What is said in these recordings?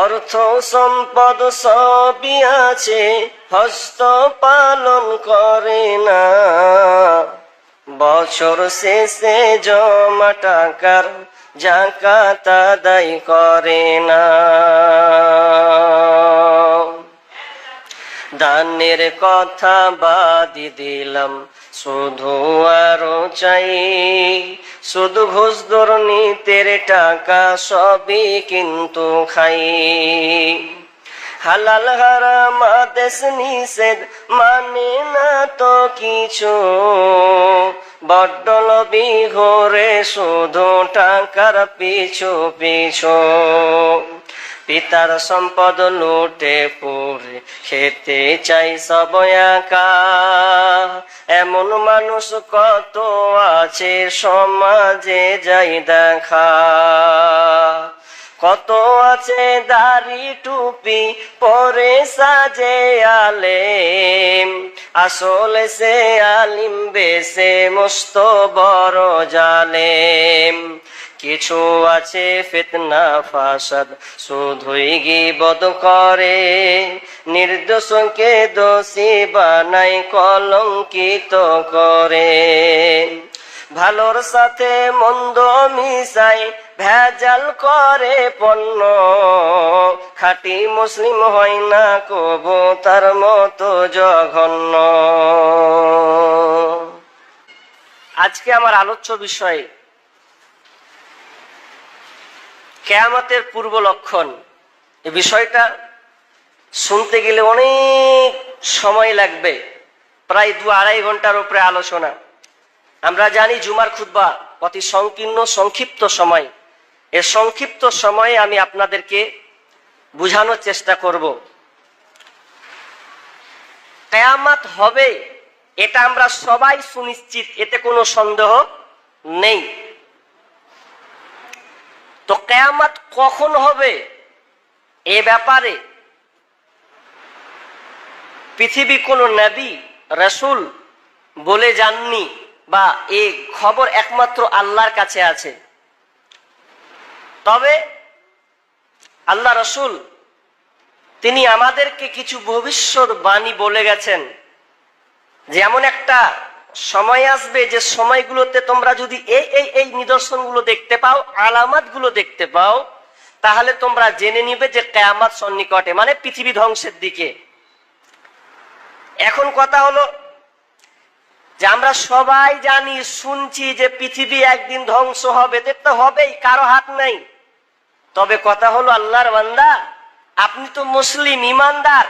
অর্থ সম্পদ সবই আছে, হস্ত পালন করে না। বছর শেষে জমা টাকার জাকাত আদায় করে না। দানের কথা বাদি দিলাম। শুধু আরও চাই, শুধু ঘুষ দুর্নীতির টাকা সবই কিন্তু খাই। হালাল হারাম আদেশ নিষেধ মানে না তো কিছু। বড্ড লবি ঘরে শুধু টাকার পিছু পিছু। পিতার সম্পদ লুটে পুরে খেতে চাই সব একা। এমন মানুষ কত আছে সমাজে যাই দেখা। কত আছে দাড়ি টুপি পরে সাজে আলেম, আসলে সে আলিম বেসে মস্ত বড় জালেম। কিছু আছে ফিতনা, ফাসাদ। শুধুই গিবদ করে নির্দোষকে দোষী বানাই কলঙ্কিত করে। ভালোর সাথে মন্দ মিশাই ভেজাল করে পণ্য। খাঁটি মুসলিম হয় না কবু তার মতো জঘন্য। আজকে আমার আলোচ্য বিষয় কেয়ামতের পূর্ব লক্ষণ। এ বিষয়টা শুনতে গেলে অনেক সময় লাগবে। প্রায় দু আড়াই ঘণ্টার উপরে আলোচনা। আমরা জানি জুমার খুতবা অতি সংকীর্ণ, সংক্ষিপ্ত সময়। এ সংক্ষিপ্ত সময়ে আমি আপনাদেরকে বুঝানোর চেষ্টা করব। কেয়ামাত হবে, এটা আমরা সবাই সুনিশ্চিত, এতে কোনো সন্দেহ নেই। তো কেয়ামাত কখন হবে? এ ব্যাপারে পৃথিবী কোনো নবী, রসুল বলে যাননি বা এ খবর একমাত্র আল্লাহর কাছে আছে। তবে আল্লাহ রসুল, তিনি আমাদেরকে কিছু ভবিষ্যৎ বাণী বলে গেছেন। যেমন একটা সময় আসবে যে সময়গুলোতে তোমরা যদি এই এই এই নিদর্শনগুলো দেখতে পাও, আলামাতগুলো দেখতে পাও, তাহলে তোমরা জেনে নিবে যে কেয়ামাত সন্নিকটে মানে পৃথিবী ধ্বংসের দিকে। এখন কথা হলো যে আমরা সবাই জানি, শুনছি যে পৃথিবী একদিন ধ্বংস হবে তো হবেই, কারও হাত নাই। তবে কথা হলো আল্লাহর বান্দা, আপনি তো মুসলিম, ইমানদার,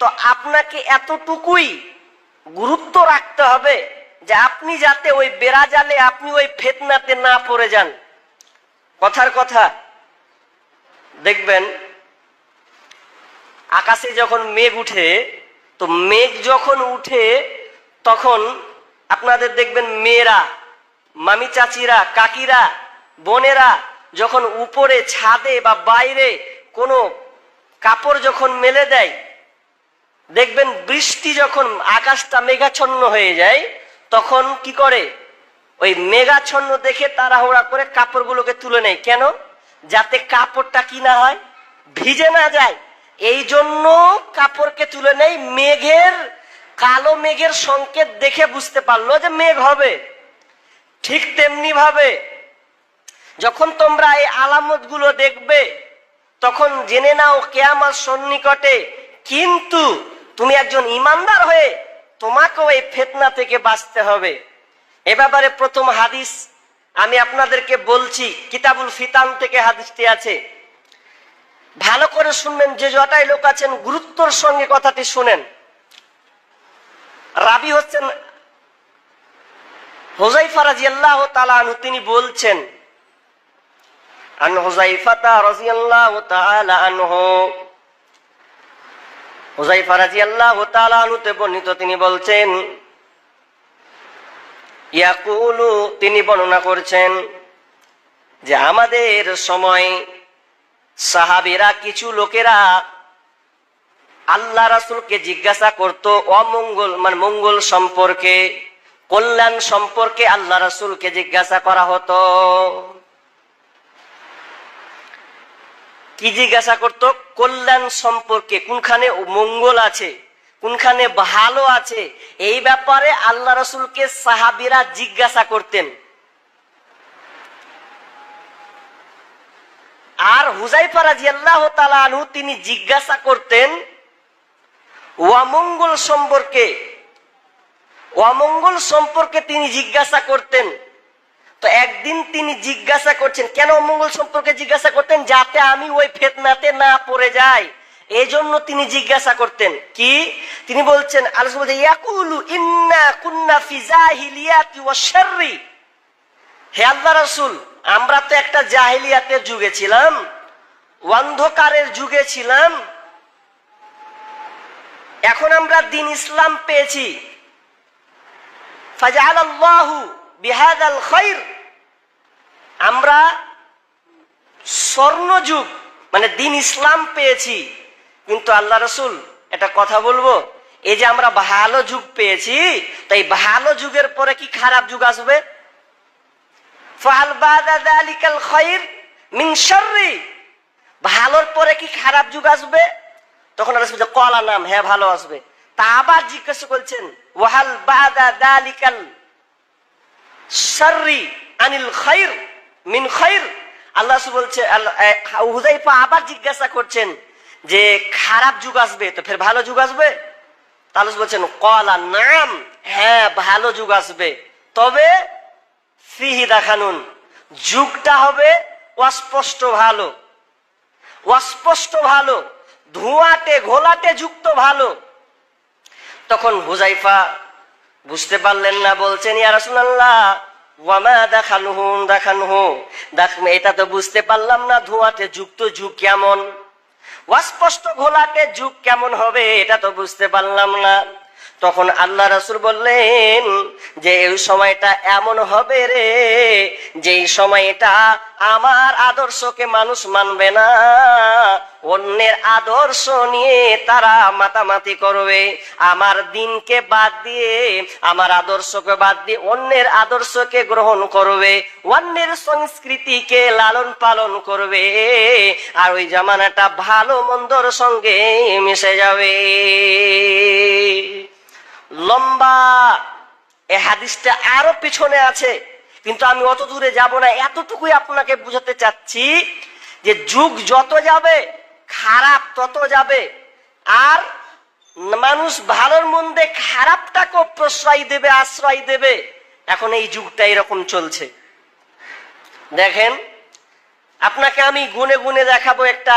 তো আপনাকে এতটুকুই গুরুত্ব রাখতে হবে যে আপনি যাতে ওই বেড়াজালে আপনি ওই ফেতনাতে না পড়ে যান। কথার কথা, দেখবেন, আকাশে যখন মেঘ উঠে, তো মেঘ যখন উঠে, তখন আপনাদের দেখবেন মেয়েরা, মামি চাচিরা, কাকিরা, বোনেরা যখন উপরে ছাদে বা বাইরে কোনো কাপড় যখন মেলে দেয় দেখবেন বৃষ্টি যখন আকাশটা মেঘাচ্ছন্ন হয়ে যায়, তখন কি করে? ওই মেঘাচ্ছন্ন দেখে তাড়াহুড়া করে কাপড়গুলোকে তুলে নেয়। কেন? যাতে কাপড়টা কি না হয়? ভিজে না যায়। এই জন্য কাপড়কে তুলে নেই মেঘের, কালো মেঘের সংকেত দেখে বুঝতে পারল যে মেঘ হবে। ঠিক তেমনি ভাবে যখন তোমরা এই আলামতগুলো দেখবে, তখন জেনে নাও কেয়ামার সন্নিকটে কিন্তু তুমি একজন ইমানদার হয়ে তোমাকেও এই ফেতনা থেকে বাঁচতে হবে। এ ব্যাপারে প্রথম হাদিস আমি আপনাদেরকে বলছি, কিতাবুল ফিতান থেকে হাদিসটি আছে। ভালো করে শুনবেন, যে যটাই লোক আছেন, গুরুত্বর সঙ্গে কথাটি শুনেন। রাবি হচ্ছেন হোজাইফা রাজিয়াল্লাহ তালানু তিনি বলছেন, আন হোজাইফাতা রাজিয়াল্লাহু তাআলা হোজাইফা রাজিয়াল্লাহু তাআলা আনহুতে বর্ণিত, তিনি বলছেন, ইয়াকুলু, তিনি বর্ণনা করছেন যে আমাদের সময় সাহাবিরা, কিছু লোকেরা আল্লাহ রাসুলকে জিজ্ঞাসা করত, অমঙ্গল মানে মঙ্গল সম্পর্কে, কল্যাণ সম্পর্কে আল্লাহ রাসুলকে জিজ্ঞাসা করা হতো। কি জিজ্ঞাসা করতো? কল্যাণ সম্পর্কে কোনখানে মঙ্গল আছে? কোনখানে ভালো আছে? এই ব্যাপারে আল্লাহ রসুলকে সাহাবিরা জিজ্ঞাসা করতেন। আর হুজাইফা রাজি আল্লাহ তালু তিনি জিজ্ঞাসা করতেন অমঙ্গল সম্পর্কে? অমঙ্গল সম্পর্কে তিনি জিজ্ঞাসা করতেন। তো একদিন তিনি জিজ্ঞাসা করছেন, কেন অমঙ্গল সম্পর্কে জিজ্ঞাসা করতেন? যাতে আমি ওই ফেতনাতে না পড়ে যাই। এই জন্য তিনি জিজ্ঞাসা করতেন, কি? তিনি বলছেন আলোচনা বলছে ইয়াকুলু ইন্না কুন্না ফি জাহিলিয়াতি ওয়া হে আল্লাহ রাসূল, আমরা তো একটা জাহিলিয়াতের যুগে ছিলাম, অন্ধকারের যুগে ছিলাম। এখন আমরা দিন ইসলাম পেয়েছি। ফাজাল আল্লাহু বিহাদাল খৈর আমরা স্বর্ণযুগ মানে দিন ইসলাম পেয়েছি। কিন্তু আল্লাহ রসুল এটা কথা বলব, এই যে আমরা ভালো যুগ পেয়েছি, তাই ভালো যুগের পরে কি খারাপ যুগ আসবে? ভালোর পরে কি খারাপ যুগ আসবে? তখন কলা নাম হ্যাঁ ভালো আসবে। তা আবার জিজ্ঞাসা করছেন, ওয়াহাল বাদা দালিকাল শাররি আনিল খাইর মিন খাইর। আল্লাহ বলছে, আল্লাহ- আবার জিজ্ঞাসা করছেন যে, খারাপ যুগ আসবে, তো ফের ভালো যুগ আসবে? তাহলে বলছেন কলা নাম হ্যাঁ ভালো যুগ আসবে। তবে ফিহি দেখানুন, যুগটা হবে অস্পষ্ট ভালো। অস্পষ্ট ভালো, ধোঁয়াটে, ঘোলাটে যুক্ত ভালো। তখন হুজাইফা বুঝতে পারলেন না বলছেন, ইয়া রাসূলুল্লাহ ওয়ামা দেখানহু দেখানহু দেখ এটা তো বুঝতে পারলাম না, ধোঁয়াটে যুক্ত যুগ কেমন? অস্পষ্ট ঘোলাটে যুগ কেমন হবে, এটা তো বুঝতে পারলাম না। তখন আল্লাহ রাসূল বললেন, যে এই সময়টা এমন হবে রে, যেই সময়টা আমার আদর্শকে মানুষ মানবে না অন্যের আদর্শ নিয়ে তারা মাতামাতি করবে। আমার দিনকে বাদ দিয়ে, আমার আদর্শকে বাদ দিয়ে অন্যের আদর্শকে গ্রহণ করবে। অন্যের সংস্কৃতিকে লালন পালন করবে। আর ওই জামানাটা ভালো মন্দর সঙ্গে মিশে যাবে। লম্বা, এ হাদিসটা আরও পিছনে আছে। কিন্তু আমি অত দূরে যাব না, এতটুকুই আপনাকে বুঝাতে চাচ্ছি যে যুগ যত যাবে খারাপ তত যাবে। আর মানুষ ভালোর মন্দে খারাপটাকেও প্রশ্রয় দেবে, আশ্রয় দেবে। এখন এই যুগটা এরকম চলছে। দেখেন, আপনাকে আমি গুনে গুনে দেখাবো একটা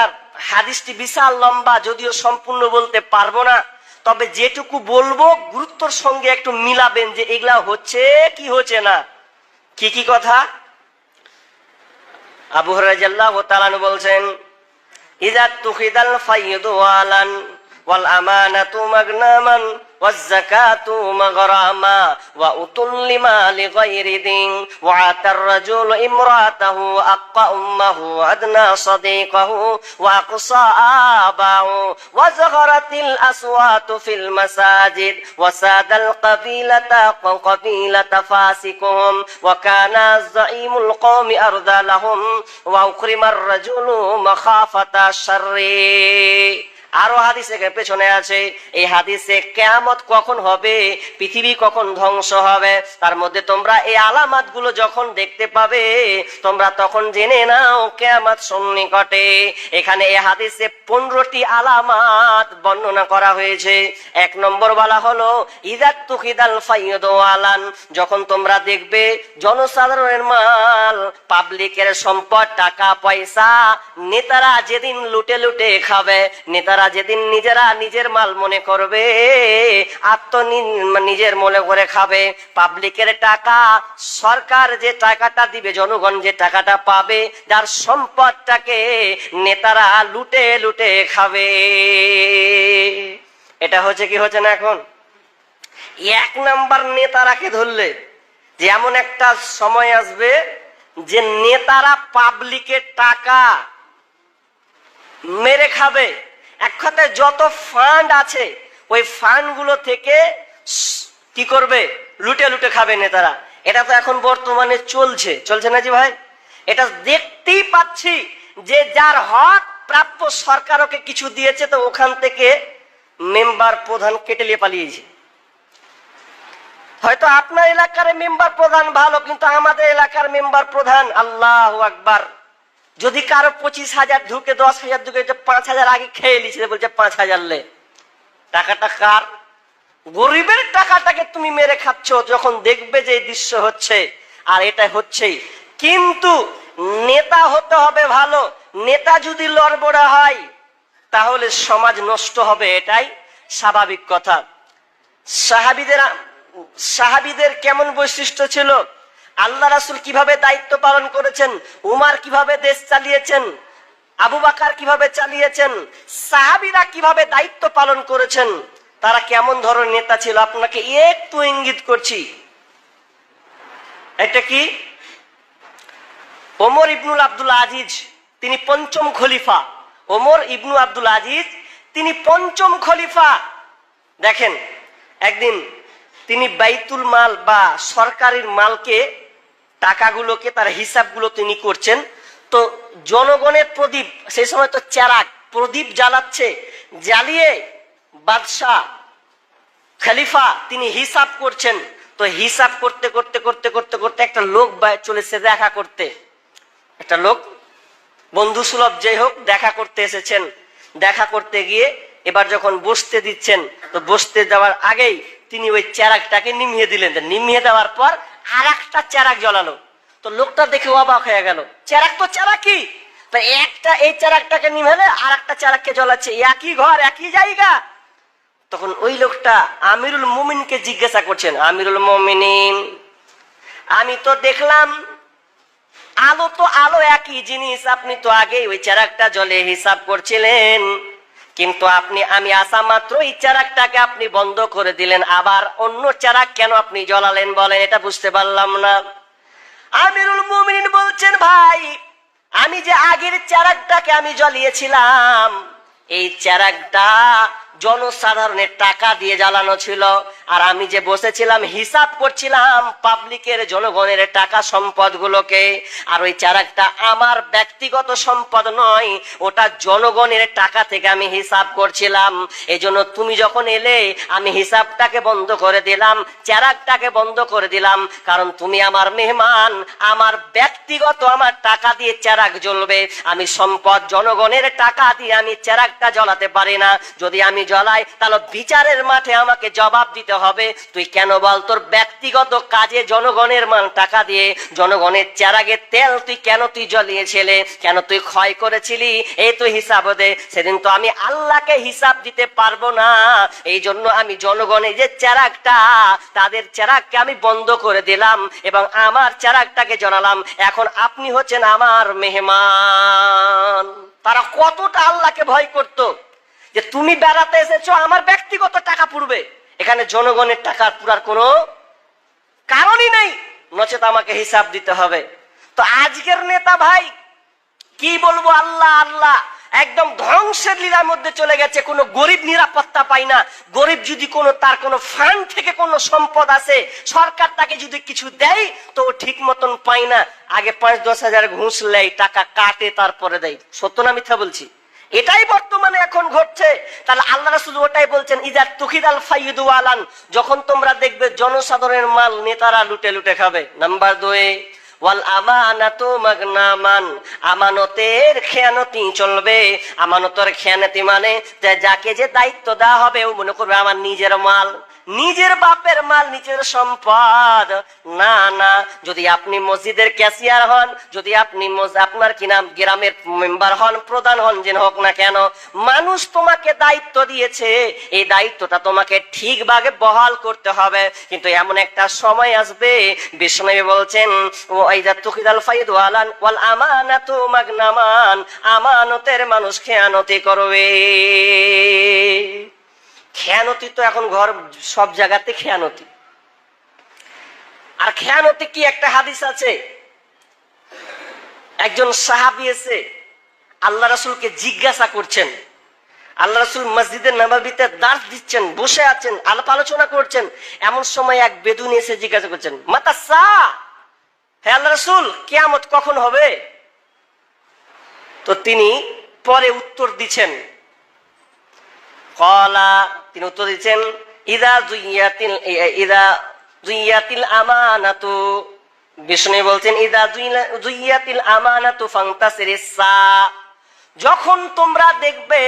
হাদিসটি বিশাল লম্বা, যদিও সম্পূর্ণ বলতে পারব না। তবে যেটুকু বলব, গুরুত্বর সঙ্গে একটু মিলাবেন যে এগুলা হচ্ছে কি হচ্ছে না। কি কি কথা? আবু হরাজাল্লাহ তালানু বলছেন ইজা তুহিদাল ফাইয়দু ওয়ালান والأمانة مغنما والزكاة مغراما وأطل ما لغير دين. وعات الرجل امرأته أقى أمه أدنى صديقه وأقصى آباه. وزغرت الأصوات في المساجد وساد القبيلة قبيلة فاسقهم. وكان الزعيم القوم أرضى لهم وأكرم الرجل مخافة الشر. আরও হাদিসে পেছনে আছে, এই হাদিসে কেয়ামত কখন হবে, পৃথিবী কখন ধ্বংস হবে, তার মধ্যে তোমরা এই আলামাতগুলো যখন দেখতে পাবে, তোমরা তখন জেনে নাও কেয়ামত সন্নিকটে। এখানে এই হাদিসে পনেরোটি আলামাত বর্ণনা করা হয়েছে। এক নম্বর বলা হলো, ইদাত তুকিদাল ফাইয়দ আলান যখন তোমরা দেখবে জনসাধারণের মাল, পাবলিকের সম্পদ, টাকা, পয়সা, নেতারা যেদিন লুটে লুটে খাবে, নেতারা যেদিন নিজেরা নিজের মাল মনে করবে আত্ম নিজের মনে করে খাবে। পাবলিকের টাকা, সরকার যে টাকাটা দিবে, জনগণ যে টাকাটা পাবে, যার সম্পদটাকে নেতারা লুটে লুটে খাবে। এটা হচ্ছে কি হচ্ছে না এখন? এক নাম্বার নেতারাকে ধরলে, যে এমন একটা সময় আসবে, যে নেতারা পাবলিকের টাকা মেরে খাবে। এক কথায় যত ফান্ড আছে, ওই ফান্ডগুলো থেকে কি করবে? লুটে লুটে খাবে নেতারা। এটা তো এখন বর্তমানে চলছে। চলছে না জি ভাই? এটা দেখতেই পাচ্ছি যে যার হক প্রাপ্য সরকার ওকে কিছু দিয়েছে, তো ওখান থেকে মেম্বার প্রধান কেটে নিয়ে পালিয়েছে। হয়তো আপনার এলাকার মেম্বার প্রধান ভালো, কিন্তু আমাদের এলাকার মেম্বার প্রধান আল্লাহ আকবার। যদি কারও পঁচিশ হাজার ঢুকে, দশ হাজার ঢুকে পাঁচ হাজার আগে খেয়ে নিচ্ছে বলছে পাঁচ হাজার লে। টাকাটা কার? গরিবের টাকাটাকে তুমি মেরে খাচ্ছ, যখন দেখবে যে দৃশ্য হচ্ছে। আর এটা হচ্ছেই। কিন্তু নেতা হতে হবে ভালো। নেতা যদি লড়বড়া হয়, তাহলে সমাজ নষ্ট হবে, এটাই স্বাভাবিক কথা। সাহাবিদের সাহাবিদের কেমন বৈশিষ্ট্য ছিল? আল্লাহ রাসুল কীভাবে দায়িত্ব পালন করেছেন? উমার কীভাবে দেশ চালিয়েছেন? আবু বাকার কীভাবে চালিয়েছেন? সাহাবিরা কীভাবে দায়িত্ব পালন করেছেন? তারা কেমন ধরনের নেতা ছিল? আপনাকে একটু ইঙ্গিত করছি। এটা কি? ওমর ইবনুল আব্দুল আজিজ, তিনি পঞ্চম খলিফা। ওমর ইবনু আব্দুল আজিজ, তিনি পঞ্চম খলিফা। দেখেন, একদিন তিনি বাইতুল মাল বা সরকারের মালকে টাকাগুলোকে, তার হিসাবগুলো তিনি করছেন। তো জনগণের প্রদীপ, সেই সময় তো চেরাক প্রদীপ জ্বালাচ্ছে, জ্বালিয়ে বাদশাহ, খলিফা, তিনি হিসাব করছেন। তো হিসাব করতে করতে করতে করতে করতে একটা লোক চলেছে দেখা করতে। একটা লোক, বন্ধু সুলভ যেই হোক, দেখা করতে এসেছেন। দেখা করতে গিয়ে এবার যখন বসতে দিচ্ছেন, তো বসতে যাওয়ার আগেই তিনি ওই চেরাকটাকে নিমিয়ে দিলেন। নিমিয়ে দেওয়ার পর আর একটা চেরাক জ্বলালো। তো লোকটা দেখে অবাক হয়ে গেল। চেরাক তো চেরাকি তো একটা এই চেরাকটাকে নিমেলে আর একটা চেরাককে জ্বলাচ্ছে। একই ঘর, একই জায়গা। তখন ওই লোকটা আমিরুল মুমিনকে জিজ্ঞাসা করছেন, আমিরুল মুমিনিন, আমি তো দেখলাম আলো তো আলো একই জিনিস। আপনি তো আগে ওই চারাকটা জলে হিসাব করছিলেন। কিন্তু আপনি, আমি আসা মাত্র এই চারাকটাকে আপনি বন্ধ করে দিলেন। আবার অন্য চারাক কেন আপনি জ্বলালেন বলেন, এটা বুঝতে পারলাম না। আমিরুল মুমিনিন বলছেন, ভাই, আমি যে আগের চারাকটাকে আমি জ্বলিয়েছিলাম, এই চারাকটা জনসাধারণের টাকা দিয়ে জ্বালানো ছিল। আর আমি যে বসেছিলাম, হিসাব করছিলাম পাবলিকের জনগণের টাকা সম্পদগুলোকে। আর ওই চারাকটা আমার ব্যক্তিগত সম্পদ নয়, ওটা জনগণের টাকা থেকে আমি হিসাব করছিলাম। এই জন্য তুমি যখন এলে, আমি হিসাবটাকে বন্ধ করে দিলাম, চারাকটাকে বন্ধ করে দিলাম, কারণ তুমি আমার মেহমান, আমার ব্যক্তিগত আমার টাকা দিয়ে চারাক জ্বলবে। আমি সম্পদ জনগণের টাকা দিয়ে আমি চারাকটা জ্বলাতে পারি না। যদি আমি জ্বলাই, তাহলে বিচারের মাঠে আমাকে জবাব দিতে হবে। তুই কেন বল তোর ব্যক্তিগত কাজে জনগণের মান টাকা দিয়ে, জনগণের চারাগের তেল তুই কেন তুই জ্বলিয়েছিলে? কেন তুই ক্ষয় করেছিলি? এই তো হিসাব দে। সেদিন তো আমি আল্লাহকে হিসাব দিতে পারব না। এই জন্য আমি জনগণের যে চারাকটা তাদের চারাককে আমি বন্ধ করে দিলাম এবং আমার চারাকটাকে জানালাম এখন আপনি হচ্ছেন আমার মেহমান। তারা কতটা আল্লাহকে ভয় করতো যে তুমি বেড়াতে এসেছ, আমার ব্যক্তিগত টাকা পুড়বে। এখানে জনগণের টাকা পুরার কোনো কারণই নেই। নচেত আমাকে হিসাব দিতে হবে। তো আজকের নেতা ভাই, কি বলব আল্লাহ আল্লাহ। একদম ধ্বংসের লীলার মধ্যে চলে গেছে। কোনো গরিব নিরাপত্তা পায় না। গরিব যদি কোনো, তার কোনো ফান্ড থেকে কোনো সম্পদ আছে সরকার তাকে যদি কিছু দেয়, তো ঠিক মতন পায় না। আগে পাঁচ দশ হাজার ঘুষ নেয় টাকা কাটে, তারপরে দেয়। সত্য না মিথ্যা বলছি? এটাই বর্তমানে এখন ঘটছে। তাহলে আল্লাহ রাসুল ওটাই বলছেন ইজার তুখিদাল ফাইদু আলান যখন তোমরা দেখবে জনসাধারণের মাল নেতারা লুটে লুটে খাবে। নাম্বার দুয়ে ওয়াল আমানাতু মাগনামান আমানতের খেয়ানতি চলবে। আমানতের খেয়ানতি মানে যাকে যে দায়িত্ব দেওয়া হবে ও মনে করবে আমার নিজের মাল। নিজের বাপের মাল, নিজের সম্পদ। না না, যদি আপনি মসজিদের ক্যাশিয়ার হন, যদি আপনি আপনার কি নাম, গ্রামের মেম্বার হন, প্রধান হন যে হোক না কেন, মানুষ তোমাকে দায়িত্ব দিয়েছে। এই দায়িত্বটা তোমাকে ঠিকভাবে বহাল করতে হবে। কিন্তু এমন একটা সময় আসবে বিষ্ণবী বলছেন, ও আইদা তুকিদাল ফাইদ ওয়ালান ওয়াল আমানাতু মাগনামান, আমানতের মানুষ খেয়ানতি করবে। খেয়ানতি তো এখন ঘর সব জায়গাতে খেয়ানতি। আর খেয়ানতি কি একটা হাদিস আছে? একজন সাহাবি এসে আল্লাহ রাসুলকে জিজ্ঞাসা করছেন। আল্লাহ রাসুল মসজিদের নবাবিতে দাস দিচ্ছেন, বসে আছেন, আলাপ আলোচনা করছেন। এমন সময় এক বেদুন এসে জিজ্ঞাসা করছেন, মাতা সা, হে আল্লাহ রাসুল, কেয়ামত কখন হবে? তো তিনি পরে উত্তর দিচ্ছেন, কলা তিনি উত্তর দিচ্ছেন, ইদা জুইয়াতিল ইদা জুইয়াতিল আমানাতু। বিষ্ণু বলছেন, ইদা জুইয়াতিল আমানাতু ফান্তাসিরিস সা যখন তোমরা দেখবে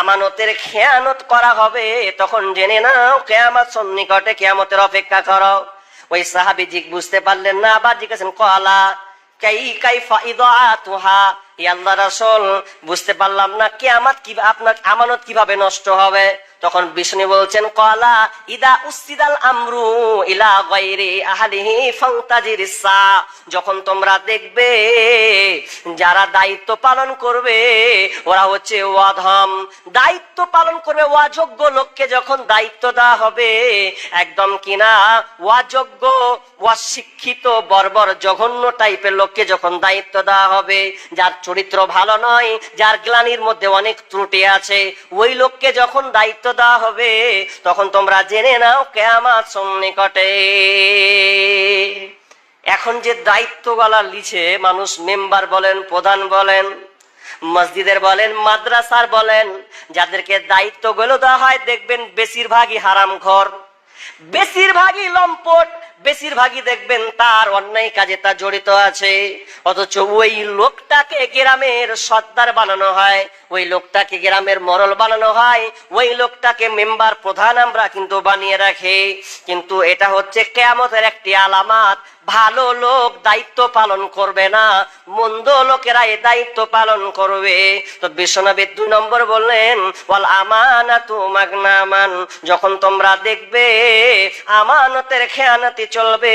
আমানতের খেয়ানত করা হবে, তখন জেনে নাও, কেয়ামত সন্নিকটে কেয়ামতের অপেক্ষা করো। ওই সাহাবি জিগ বুঝতে পারলেন না, আবার জিজ্ঞাসেন কলা কাই কাইফা ইদাতুহা ই আল্লাহ রাসল বুঝতে পারলাম না কি আমার কি আপনার আমানত কীভাবে নষ্ট হবে? তখন বিষ্ণু বলছেন, কলা ইদা উসিদাল আমরু ইলা গায়রি আহলিহি ফান্তাজিরিস যখন তোমরা দেখবে, যারা দায়িত্ব পালন করবে, ওরা হচ্ছে ওয়াধম। দায়িত্ব পালন করবে অযোগ্য লোককে যখন দায়িত্ব দেওয়া হবে, একদম কিনা অযোগ্য অশিক্ষিত বর্বর, জঘন্য টাইপের লোককে যখন দায়িত্ব দেওয়া হবে, যার চরিত্র ভালো নয়, যার গ্লানির মধ্যে অনেক ত্রুটি আছে, ওই লোককে যখন দায়িত্ব দেওয়া হবে। তখন তোমরা জেনে নাও কেয়ামাত সন্নিকটে। এখন যে দায়িত্ব গলা লিছে, মানুষ মেম্বার বলেন, প্রধান বলেন, মসজিদের বলেন, মাদ্রাসার বলেন, যাদেরকে দায়িত্বগুলো দেওয়া হয়, দেখবেন বেশিরভাগই হারাম ঘর বেশিরভাগই লম্পট বেশিরভাগই দেখবেন তার অন্যায় কাজে তা জড়িত আছে। অথচ ওই লোকটাকে গ্রামের সর্দার বানানো হয়, ওই লোকটাকে গ্রামের মরল বানানো হয়, ওই লোকটাকে মেম্বার প্রধান আমরা কিন্তু বানিয়ে রাখি। কিন্তু এটা হচ্ছে কেয়ামতের একটি আলামাত ভালো লোক দায়িত্ব পালন করবে না, মন্দ লোকেরা এই দায়িত্ব পালন করবে। তো বিশ্বনবী দুই নম্বর বললেন বল আমানাতু মাগনামান যখন তোমরা দেখবে আমানতের খেয়ানতি চলবে,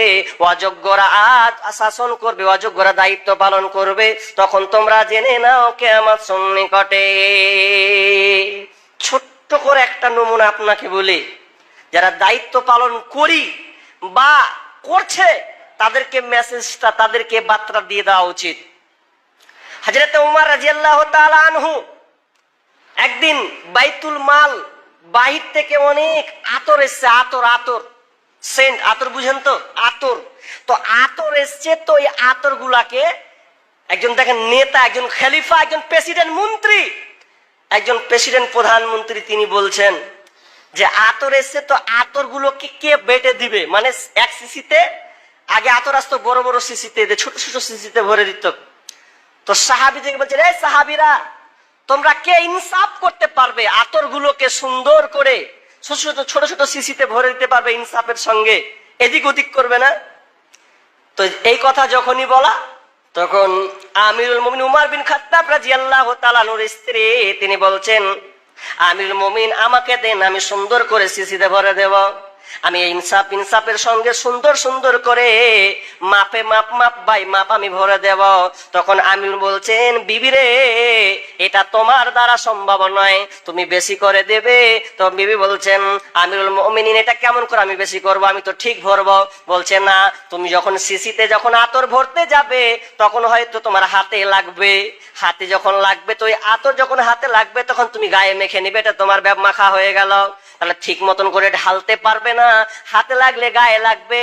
অযোগ্যরা আজ শাসন করবে, অযোগ্যরা দায়িত্ব পালন করবে। তখন তোমরা জেনে নাও কেয়ামত সন্নিকটে। ছোট্ট করে একটা নমুনা আপনাকে বলি, যারা দায়িত্ব পালন করি বা করছে তাদেরকে মেসেজটা তাদেরকে বার্তা দিয়ে দেওয়া উচিত। হাজরত উমার রাজিয়াল্লাহ আনহু একদিন বাইতুল মাল বাহির থেকে অনেক আতর এসছে, আতর আতর। সেন্ট, আতর বুঝেন তো? আতর। তো আতর এসছে, তো এই আতর গুলাকে একজন দেখেন নেতা, একজন খলিফা, একজন প্রেসিডেন্ট মন্ত্রী, একজন প্রেসিডেন্ট প্রধানমন্ত্রী তিনি বলছেন যে আতর এসছে, তো আতর গুলোকে কে বেটে দিবে? মানে এক সিসিতে আগে আতর আসতো, বড় বড় সিসিতে ছোট ছোট সিসিতে ভরে দিত। তো সাহাবি থেকে বলছে রে সাহাবিরা, তোমরা কে ইনসাফ করতে পারবে? আতর গুলোকে সুন্দর করে ছোট ছোট ছোট ছোট সিসিতে ভরে দিতে পারবে ইনসাফের সঙ্গে? এদিক ওদিক করবে না? তো এই কথা যখনই বলা, তখন আমিরুল মমিন উমার বিন খাত্তাব রাদিয়াল্লাহু তাআলার স্ত্রী, তিনি বলছেন, আমিরুল মমিন, আমাকে দেন, আমি সুন্দর করে সিসিতে ভরে দেব। আমি ইনসাফ, ইনসাফের সঙ্গে সুন্দর সুন্দর করে মাপে মাপ মাপ বাই মাপ আমি ভরে দেব। তখন আমির বলছেন, বিবিরে, এটা তোমার দ্বারা সম্ভব নয়, তুমি বেশি করে দেবে। তো বিবি বলছেন, আমিরুল মুমিনিন, এটা কেমন করে আমি বেশি করব? আমি তো ঠিক ভরবো। বলছে, না, তুমি যখন সিসিতে যখন আতর ভরতে যাবে, তখন হয়তো তোমার হাতে লাগবে। হাতে যখন লাগবে, তো আতর যখন হাতে লাগবে, তখন তুমি গায়ে মেখে নিবে, এটা তোমার ব্যাপ মাখা হয়ে গেল। তাহলে ঠিক মতন করে ঢালতে পারবে না, হাতে লাগলে গায়ে লাগবে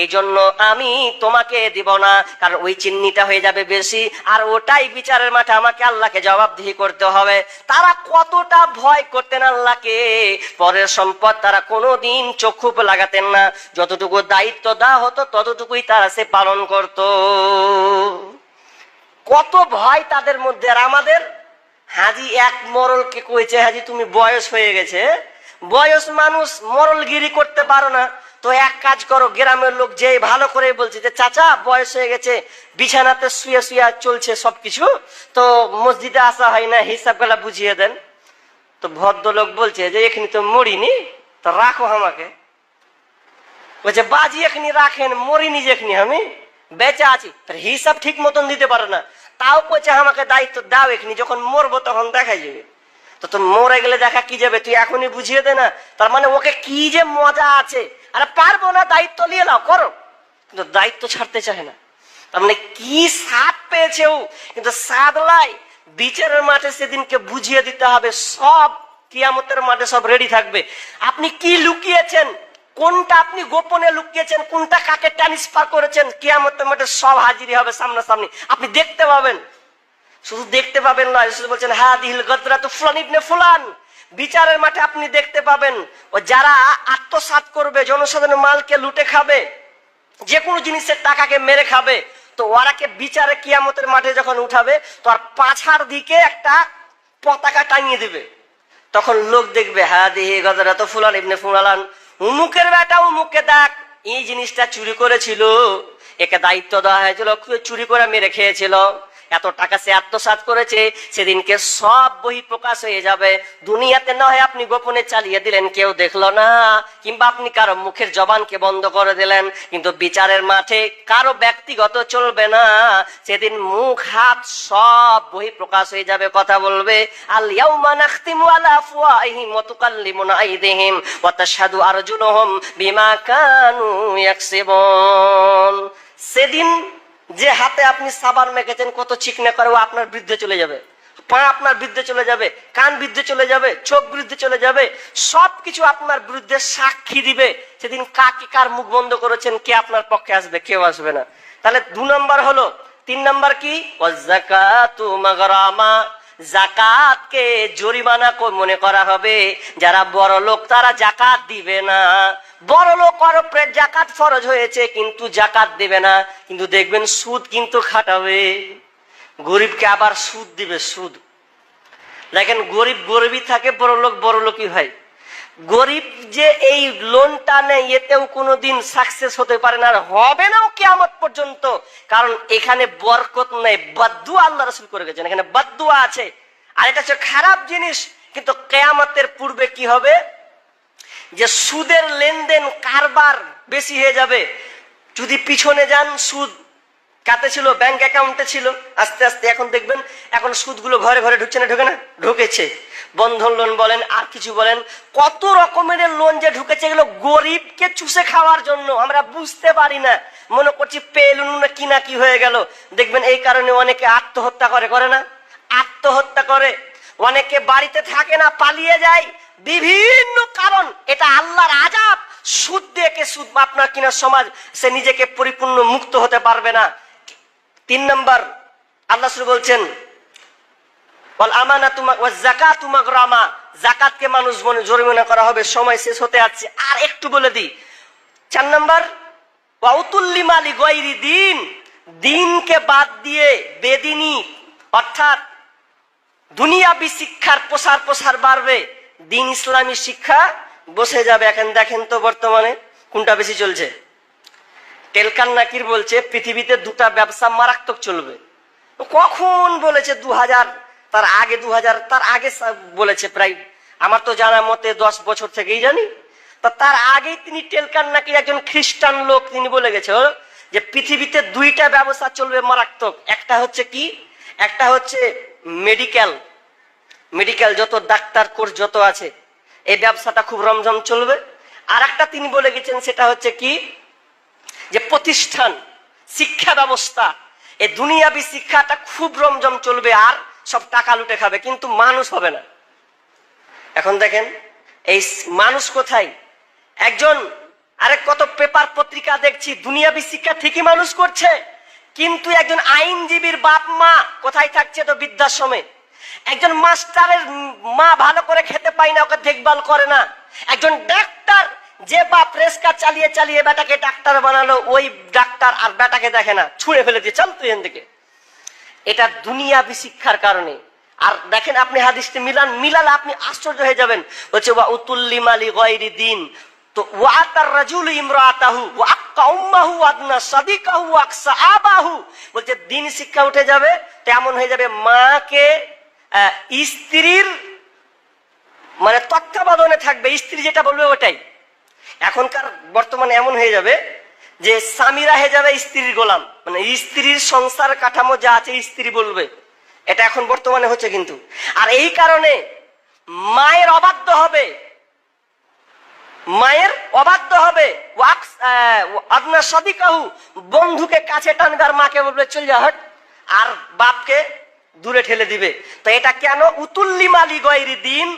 এই জন্য আমি তোমাকে দিব না, কারণ ওই চিহ্নিটা হয়ে যাবে বেশি, আর ওটাই বিচারের মাঠে আমাকে আল্লাহকে জবাবদিহি করতে হবে। তারা কতটা ভয় করতেন আল্লাহকে, পরের সম্পদ তারা কোনোদিন চক্ষু লাগাতেন না, যতটুকু দায়িত্ব দেওয়া হতো ততটুকুই তারা সে পালন করত। কত ভয় তাদের মধ্যে, আর আমাদের? হাজি এক মরলকে কইছে, হাজি তুমি বয়স হয়ে গেছে বয়স মানুষ মরলগিরি করতে পারো না। তো এক কাজ করো, গ্রামের লোক যে ভালো করে বলছে যে, চাচা, বয়স হয়ে গেছে, বিছানাতে শুয়ে শুয়ে চলছে সবকিছু। তো মসজিদে আসা হয় না হিসাবগুলা বুঝিয়ে দেন। তো ভদ্রলোক বলছে যে, এখানে তো মরিনি, তো রাখো আমাকে। বলছে, বাজি এখানে রাখেন, মরিনি যে এখানে আমি, বেঁচে আছি। হিসাব ঠিক মতন দিতে পারো না। তাও কইছে আমাকে দায়িত্ব দাও এখানে, যখন মরবো তখন দেখা যাবে। তো তো মরে গেলে দেখা কি যাবে? তুই এখনই বুঝিয়ে দে না। তার মানে ওকে কি যে মজা আছে? আরে পারব না, দায়িত্ব নিয়ে নাও, করো। কিন্তু দায়িত্ব ছাড়তে চায় না। তার মানে কি স্বাদ পেয়েছে ও? কিন্তু স্বাদ লাই বিচারের মাঠে সেদিনকে বুঝিয়ে দিতে হবে, সব কিয়ামতের মাঠে সব রেডি থাকবে। আপনি কি লুকিয়েছেন? কোনটা আপনি গোপনে লুকিয়েছেন? কোনটা কাকে ট্রান্সফার করেছেন? কিয়ামতের মাঠে সব হাজিরি হবে সামনাসামনি। আপনি দেখতে পাবেন। শুধু দেখতে পাবেন না রসুল বলছেন হ্যাঁ দিল গদরা তো ফুলান ইবনে ফুলান। বিচারের মাঠে আপনি দেখতে পাবেন, ও যারা আত্মসাৎ করবে, জনসাধারণের মালকে লুটে খাবে যে কোনো জিনিসের টাকাকে মেরে খাবে, তো ওরাকে বিচারে কিয়ামতের মাঠে যখন উঠাবে, তো আর পাছার দিকে একটা পতাকা টাঙিয়ে দিবে। তখন লোক দেখবে হ্যাঁ দেহে গদরা তো ফুলান ইবনে ফুলান। উমুকের বেটা উমুককে দেখ, এই জিনিসটা চুরি করেছিল, একে দায়িত্ব দেওয়া হয়েছিল চুরি করে মেরে খেয়েছিল। এত টাকা সে আত্মসাৎ করেছে, সেদিনকে সব বহি প্রকাশ হয়ে যাবে। দুনিয়াতে না হয় আপনি গোপনে চালিয়ে দিলেন, কেউ দেখল না। কিংবা আপনি কারও মুখের জবানকে বন্ধ করে দিলেন, কিন্তু বিচারের মাঠে কারও ব্যক্তিগত চলবে না। সেদিন মুখ, হাত সব বহি প্রকাশ হয়ে যাবে, কথা বলবে। আল ইয়াউমা নাখতিমু আলা আফওয়াহিম ওয়া তুকাল্লিমুনা আইদিহিম ওয়া তাশহাদু আরজুলুহুম বিমা কানু ইয়াকসিবুন। সেদিন যে হাতে আপনি সাবান মেখেছেন, কত চিকনা করে ও আপনার বৃদ্ধে চলে যাবে। পা আপনার বৃদ্ধে চলে যাবে, কান বৃদ্ধে চলে যাবে, চোখ বৃদ্ধে চলে যাবে সব কিছু আপনার বিরুদ্ধে সাক্ষী দিবে। সেদিন কাকে কার মুখ বন্ধ করেছেন, কে আপনার পক্ষে আসবে, কেউ আসবে না। তাহলে দু নম্বর হলো, তিন নম্বর কি? জাকাতকে জরিমানা মনে করা হবে, যারা বড় লোক তারা জাকাত দিবে না। বড় লোক কর্পোরেট জাকাত ফরজ হয়েছে, কিন্তু জাকাত দেবে না। কিন্তু দেখবেন সুদ কিন্তু খাটাবে। গরিবকে আবার সুদ দিবে, সুদ। দেখেন, গরিব গরিবই থাকে, বড় লোক বড় লোকই হয়। গরিব যে এই লোনটা নেই এতেও কোনোদিন সাকসেস হতে পারে না, আর হবে নাও কেয়ামত পর্যন্ত। কারণ এখানে বরকত নেই, বাদ্দুয়া আল্লাহ রসুল করে গেছেন। এখানে বাদ্দুয়া আছে। আর এটা হচ্ছে খারাপ জিনিস, কিন্তু কেয়ামতের পূর্বে কি হবে? যে সুদের লেনদেন কারবার বেশি হয়ে যাবে। যদি পিছনে যান, সুদ কাতে ছিল ব্যাংক অ্যাকাউন্টে ছিল, আস্তে আস্তে এখন দেখবেন, এখন সুদগুলো ঘরে ঘরে ঢুকছে না, ঢুকে না, ঢুকেছে। বন্ধন লোন বলেন, আর কিছু বলেন, কত রকমের লোন যে ঢুকেছে, এগুলো গরিবকে চুষে খাওয়ার জন্য, আমরা বুঝতে পারি না। মনে করছি পেলুন না কি না কি হয়ে গেল। দেখবেন এই কারণে অনেকে আত্মহত্যা করে করে না? আত্মহত্যা করে অনেকে বাড়িতে থাকে না, পালিয়ে যায়। বিভিন্ন কারণ, এটা আল্লাহর আজাব সুদ দিয়ে সুদ আপনার কিনা সমাজ, সে নিজেকে পরিপূর্ণ মুক্ত হতে পারবে না। তিন নম্বর, আল্লাহ শুরু বলছেন বল আমানা তোমাক জাকা তুমাক রামা জাকাতকে মানুষ মনে, জরিমানা করা হবে, সময় শেষ হতে যাচ্ছে। আর একটু বলে দিই, চার নম্বর ওয়াউতুল্লি মালি গৈরি দিন। দিনকে বাদ দিয়ে বেদিনী, অর্থাৎ দুনিয়াবি শিক্ষার প্রসার প্রসার বাড়বে, দিন ইসলামী শিক্ষা বসে যাবে। এখন দেখেন তো বর্তমানে কোনটা বেশি চলছে। টেলকান নাকির বলছে, পৃথিবীতে দুটা ব্যবসা মারাত্মক চলবে। কখন বলেছে দু হাজার তার আগে দু হাজার তার আগে বলেছে প্রায়, আমার তো জানা মতে দশ বছর থেকেই জানি। তা তার আগেই তিনি টেলকান নাকি একজন খ্রিস্টান লোক, তিনি বলে গেছে যে পৃথিবীতে দুইটা ব্যবসা চলবে মারাত্মক। একটা হচ্ছে কি? একটা হচ্ছে মেডিকেল মেডিকেল যত ডাক্তার কোর্স যত আছে, এই ব্যবসাটা খুব রমঝম চলবে। আর একটা তিনি বলে গেছেন, সেটা হচ্ছে কি? যে প্রতিষ্ঠান, শিক্ষা ব্যবস্থা, এই দুনিয়াবি শিক্ষাটা খুব রমজম চলবে আর সব টাকা লুটে খাবে, কিন্তু মানুষ হবে না। এখন দেখেন, এই মানুষ কোথায়? একজন আরে কত পেপার পত্রিকা দেখছি, দুনিয়াবি শিক্ষা ঠিকই মানুষ করছে। কিন্তু একজন আইনজীবীর বাপ মা কোথায় থাকছে তো বৃদ্ধাশ্রমে? একজন মাস্টারের মা ভালো করে খেতে পায় না, ওকে দেখভাল করে না। একজন ডাক্তার যে বাপ রেস্কা চালিয়ে চালিয়ে বেটাকে ডাক্তার বানালো, ওই ডাক্তার আর বেটাকে দেখে না। ছুঁড়ে ফেলে দিয়ে চল তুই থেকে এটা দুনিয়াবি শিক্ষার কারণে। আর দেখেন আপনি হাদিসটি মিলান, মিলালে আপনি আশ্চর্য হয়ে যাবেন। বলছে বা উতুল্লি মালি গয়রি দিন। তো ওয়াতার রাজুল ইমরাতাহু, ওয়া আক্কা উম্মাহু আদনা সাদিকাহু, ওয়া আকসা আবাহু। বলছে, দিন শিক্ষা উঠে যাবে তো এমন হয়ে যাবে মাকে স্ত্রীর মানে তত্ত্বাবধানে থাকবে, স্ত্রী যেটা বলবে ওটাই। এখনকার বর্তমানে এমন হয়ে যাবে যে স্বামীরা হয়ে যাবে স্ত্রীর গোলাম। মানে স্ত্রীর সংসার কাঠামো যা আছে, স্ত্রী বলবে। এটা এখন বর্তমানে হচ্ছে কিন্তু। আর এই কারণে মায়ের অবাধ্য হবে মায়ের অবাধ্য হবে। আপনার সদিকাহু বন্ধুকে কাছে টানবে মাকে বলবে, চল যা, হট। আর বাপকে দূরে ঠেলে দিবে। তো এটা কেন? উতুল্লি মালি গয়রি দিন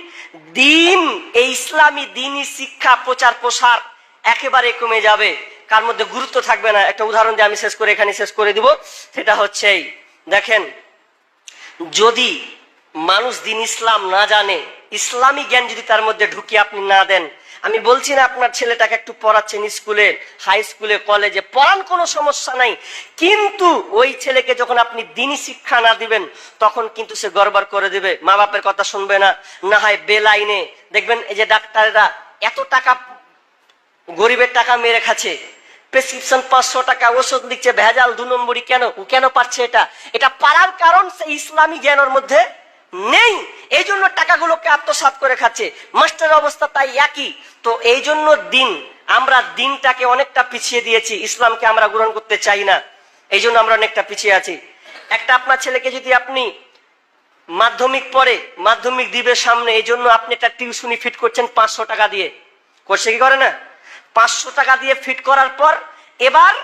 দিন এই ইসলামী দিনই শিক্ষা, প্রচার, প্রসার একেবারে কমে যাবে। কার মধ্যে গুরুত্ব থাকবে না? একটা উদাহরণ দিয়ে আমি শেষ করে, এখানে শেষ করে দিব। সেটা হচ্ছে দেখেন, যদি মানুষ দিন ইসলাম না জানে, ইসলামী জ্ঞান যদি তার মধ্যে ঢুকিয়ে আপনি না দেন আমি বলছি না আপনার ছেলেটাকে একটু পড়াচ্ছেন স্কুলে হাই স্কুলে কলেজে পড়ান, কোনো সমস্যা নাই। কিন্তু ওই ছেলেকে যখন আপনি দিনই শিক্ষা না দিবেন, তখন কিন্তু সে গড়বড় করে দিবে। মা বাপের কথা শুনবে না। না হয় বেলাইনে, দেখবেন এই যে ডাক্তাররা এত টাকা, গরিবের টাকা মেরে খাচ্ছে। প্রেসক্রিপশন পাঁচশো টাকা, ওষুধ লিখছে, ভেজাল দু নম্বরই কেন? ও কেন পাচ্ছে এটা? এটা পারার কারণ ইসলামী জ্ঞানের মধ্যে নেই। এই জন্য টাকাগুলোকে আত্মসাৎ করে খাচ্ছে। মাস্টারের অবস্থা তাই একই। তো এই জন্য দিন, আমরা দিনটাকে অনেকটা পিছিয়ে দিয়েছি। ইসলামকে আমরা গ্রহণ করতে চাই না। এই জন্য আমরা অনেকটা পিছিয়ে আছি। একটা আপনার ছেলেকে যদি আপনি মাধ্যমিক পরে মাধ্যমিক দিবে সামনে এই জন্য আপনি একটা টিউশনি ফিট করছেন পাঁচশো টাকা দিয়ে। করছে কি করে না? পাঁচশো টাকা দিয়ে ফিট করার পর, এবার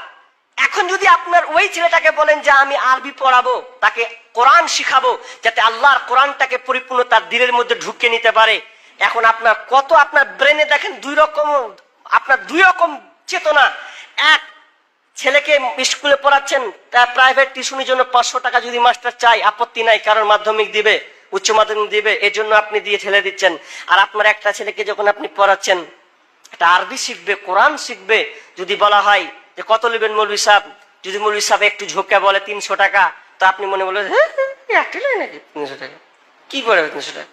এখন যদি আপনার ওই ছেলেটাকে বলেন যে আমি আরবি পড়াবো, তাকে কোরআন শিখাবো যাতে আল্লাহর কোরআনটাকে পরিপূর্ণ তার দিলের মধ্যে ঢুকে নিতে পারে। এখন আপনার কত আপনার ব্রেনে দেখেন দুই রকম, আপনার দুই রকম চেতনা। এক ছেলেকে স্কুলে পড়াচ্ছেন, তার প্রাইভেট টিউশনের জন্য পাঁচশো টাকা যদি মাস্টার চাই আপত্তি নাই কারণ মাধ্যমিক দিবে, উচ্চ মাধ্যমিক দিবে জন্য আপনি দিয়ে ছেলে দিচ্ছেন। আর আপনার একটা ছেলেকে যখন আপনি পড়াচ্ছেন, একটা আরবি শিখবে, কোরআন শিখবে, যদি বলা হয় যে, কত নেবেন মৌলভী সাহেব? যদি মৌলভী সাহেব একটু ঝোঁকে বলে, তিনশো টাকা। তো আপনি মনে বলবেন হ্যাঁ হ্যাঁ, একটি নাকি? তিনশো টাকা। কি করে তিনশো টাকা?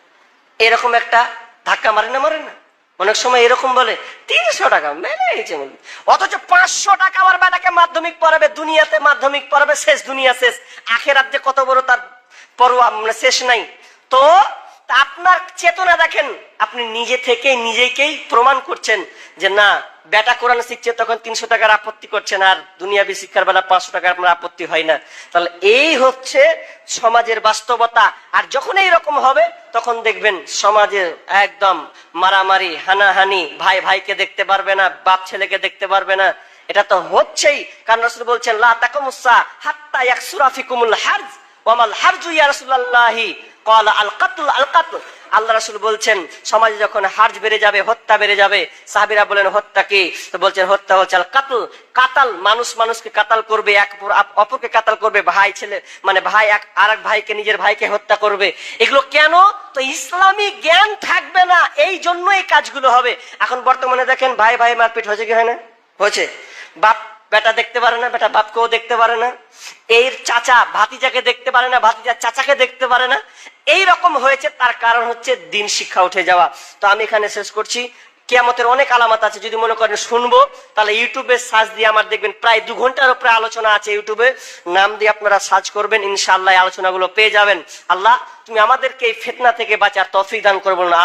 এরকম একটা ধাক্কা মারে না মারে না। অনেক সময় এরকম বলে তিনশো টাকা মেলে গেছে অথচ পাঁচশো টাকা আমার বেটাকে মাধ্যমিক পড়াবে দুনিয়াতে মাধ্যমিক পড়াবে শেষ দুনিয়া শেষ। আখের যে কত বড় তার পর্ব মানে শেষ নাই। তো তা আপনার চেতনা দেখেন। আপনি নিজে থেকে নিজেকেই প্রমাণ করছেন যে না, বেটা কোরআন শিখছে, তখন তিনশো টাকার আপত্তি করছেন আর দুনিয়াবি শিক্ষার বেলা পাঁচশো টাকার আপনার আপত্তি হয় না। তাহলে এই হচ্ছে সমাজের বাস্তবতা। আর যখন এই রকম হবে, তখন দেখবেন সমাজের একদম মারামারি, হানাহানি, ভাই ভাইকে দেখতে পারবে না, বাপ ছেলেকে দেখতে পারবে না। এটা তো হচ্ছেই। কারণ রসুল বলছেন, লা তাকুমুসা হাত্তা ইয়াকসুরা ফিকুমুল হারজ ওয়ামাল হারজু ইয়া আল্লাহ রাসুল বলছেন, সমাজে যখন হার্জ বেড়ে যাবে, হত্যা বেড়ে যাবে, সাহাবিরা বলেন, হত্যা কি? বলছেন, হত্যা হচ্ছে কাতল। কাতাল, মানুষ মানুষকে কাতাল করবে, এক অপরকে কাতাল করবে, ভাই ছেলে মানে ভাই এক আর ভাইকে, নিজের ভাইকে হত্যা করবে। এগুলো কেন? তো ইসলামী জ্ঞান থাকবে না, এই জন্যই কাজগুলো হবে। এখন বর্তমানে দেখেন, ভাই ভাই মারপিট হয়েছে কি হয় না? হয়েছে। বাপ বেটা দেখতে পারে না, বেটা বাপকেও দেখতে পারে না। এর চাচা ভাতিজাকে দেখতে পারে না, ভাতিজা চাচাকে দেখতে পারে না। এই রকম হয়েছে, তার কারণ হচ্ছে দিন শিক্ষা উঠে যাওয়া। তো আমি এখানে শেষ করছি। কেয়ামতের অনেক আলামত আছে, যদি মনে করেন শুনব, তাহলে ইউটিউবে সার্চ দিয়ে আমার দেখবেন। প্রায় দু ঘণ্টার উপরে আলোচনা আছে ইউটিউবে। নাম দিয়ে আপনারা সার্চ করবেন, ইনশাআল্লাহ আলোচনাগুলো পেয়ে যাবেন। আল্লাহ, তুমি আমাদেরকে এই ফেতনা থেকে বাঁচার তফিক দান করব না